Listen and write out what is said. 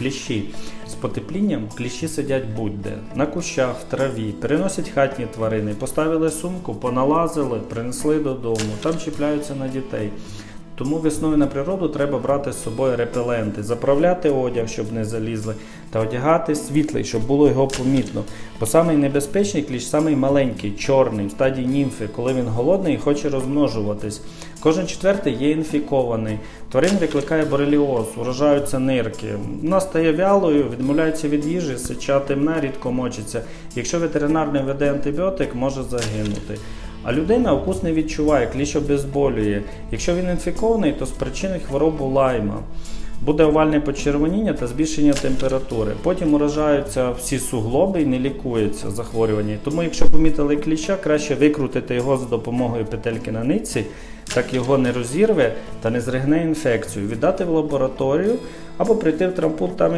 Кліщі. З потеплінням кліщі сидять будь-де. На кущах, в траві, переносять хатні тварини, поставили сумку, поналазили, принесли додому, там чіпляються на дітей. Тому весною на природу треба брати з собою репеленти, заправляти одяг, щоб не залізли, та одягати світлий, щоб було його помітно. Бо самий небезпечний кліщ, самий маленький, чорний, в стадії німфи, коли він голодний і хоче розмножуватись. Кожен четвертий є інфікований. Тварин викликає бореліоз, уражаються нирки. Вона стає вялою, відмовляється від їжі, сича темна, рідко мочиться. Якщо ветеринар не веде антибіотик, може загинути. А людина укус не відчуває, кліщ обезболює. Якщо він інфікований, то спричинить хворобу лайма. Буде овальне почервоніння та збільшення температури. Потім уражаються всі суглоби і не лікується захворювання. Тому, якщо помітили кліща, краще викрутити його за допомогою петельки на нитці, так його не розірве та не зригне інфекцію, віддати в лабораторію або прийти в травмпункт, там